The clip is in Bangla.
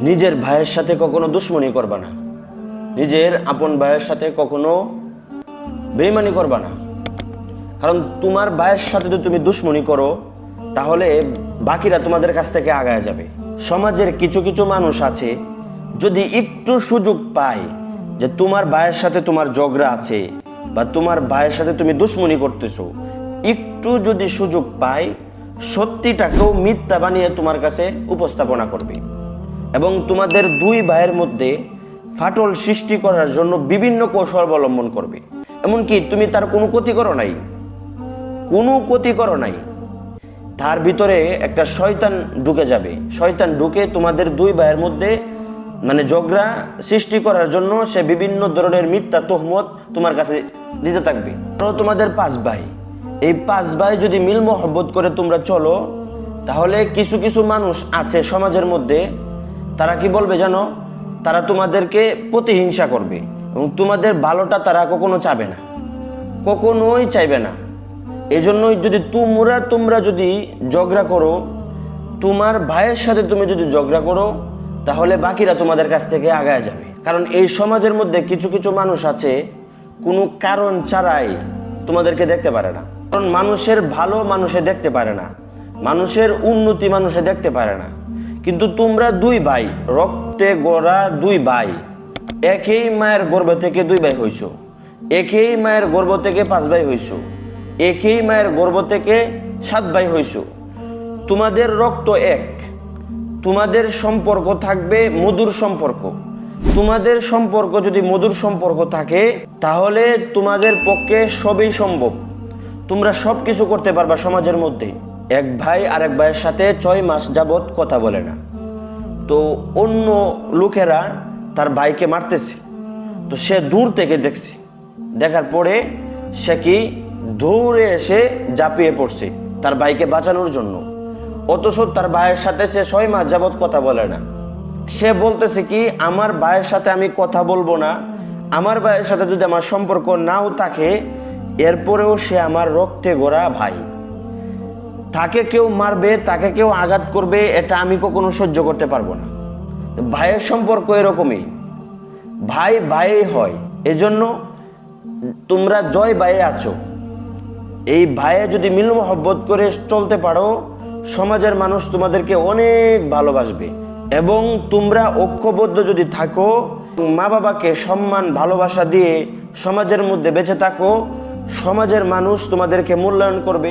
নিজের ভাইয়ের সাথে কখনো দুশ্মনী করবা না। নিজের আপন ভাইয়ের সাথে কখনো বেইমানি করবা না। কারণ তোমার ভাইয়ের সাথে যদি তুমি দুশ্মনী করো, তাহলে বাকিরা তোমাদের কাছ থেকে আগায় যাবে। সমাজের কিছু কিছু মানুষ আছে, যদি একটু সুযোগ পায় যে তোমার ভাইয়ের সাথে তোমার ঝগড়া আছে বা তোমার ভাইয়ের সাথে তুমি দুশ্মনী করতেছো, একটু যদি সুযোগ পায়, সত্যিটাকেও মিথ্যা বানিয়ে তোমার কাছে উপস্থাপনা করবে। এবং তোমাদের দুই ভাইয়ের মধ্যে ফাটল সৃষ্টি করার জন্য বিভিন্ন কৌশল অবলম্বন করবে। এমনকি তুমি তার কোনো ক্ষতি করো নাই। কোনো ক্ষতি করো নাই। তার ভিতরে একটা শয়তান ঢুকে যাবে। শয়তান ঢুকে তোমাদের দুই ভাইয়ের মধ্যে মানে ঝগড়া সৃষ্টি করার জন্য সে বিভিন্ন ধরনের মিথ্যা তহমত তোমার কাছে দিতে থাকবে। ধরো তোমাদের পাঁচ ভাই। এই পাঁচ ভাই যদি মিল মহব্বত করে তোমরা চলো, তাহলে কিছু কিছু মানুষ আছে সমাজের মধ্যে তারা কি বলবে জানো? তারা তোমাদেরকে প্রতিহিংসা করবে এবং তোমাদের ভালোটা তারা কখনো চাবে না, কখনোই চাইবে না। এই জন্যই যদি তোমরা তোমরা যদি ঝগড়া করো, তোমার ভাইয়ের সাথে তুমি যদি ঝগড়া করো, তাহলে বাকিরা তোমাদের কাছ থেকে আগায় যাবে। কারণ এই সমাজের মধ্যে কিছু কিছু মানুষ আছে, কোনো কারণ ছাড়াই তোমাদেরকে দেখতে পারে না। কারণ মানুষের ভালো মানুষে দেখতে পারে না, মানুষের উন্নতি মানুষে দেখতে পারে না। কিন্তু তোমরা দুই ভাই, রক্তে গড়া দুই ভাই। একই মায়ের গর্ভ থেকে দুই ভাই হইছো। একই মায়ের গর্ভ থেকে পাঁচ ভাই হইছো। একই মায়ের গর্ভ থেকে সাত ভাই হইছো। তোমাদের রক্ত এক। তোমাদের সম্পর্ক থাকবে মধুর সম্পর্ক। তোমাদের সম্পর্ক যদি মধুর সম্পর্ক থাকে, তাহলে তোমাদের পক্ষে সবই সম্ভব। তোমরা সব কিছু করতে পারবা সমাজের মধ্যে। এক ভাই আরেক ভাইয়ের সাথে ছয় মাস যাবৎ কথা বলে না। তো অন্য লোকেরা তার ভাইকে মারতেছে। তো সে দূর থেকে দেখছে। দেখার পরে সে কি দৌড়ে এসে ঝাঁপিয়ে পড়ছে তার ভাইকে বাঁচানোর জন্য। অথচ তার ভাইয়ের সাথে সে ছয় মাস যাবৎ কথা বলে না। সে বলতেছে কি, আমার ভাইয়ের সাথে আমি কথা বলব না। আমার ভাইয়ের সাথে যদি আমার সম্পর্ক নাও থাকে, এরপরেও সে আমার রক্তে গোড়া ভাই। তাকে কেউ মারবে, তাকে কেউ আঘাত করবে, এটা আমি কখনো সহ্য করতে পারব না। ভাইয়ের সম্পর্ক এরকমই। ভাই ভাই হয়। এজন্য তোমরা জয় ভাইয়ে আছো। এই ভাইয়ে যদি মিল মহব্বত করে চলতে পারো, সমাজের মানুষ তোমাদেরকে অনেক ভালোবাসবে। এবং তোমরা ঐক্যবদ্ধ যদি থাকো মা বাবাকে সম্মান, ভালোবাসা দিয়ে সমাজের মধ্যে বেঁচে থাকো, সমাজের মানুষ তোমাদেরকে মূল্যায়ন করবে।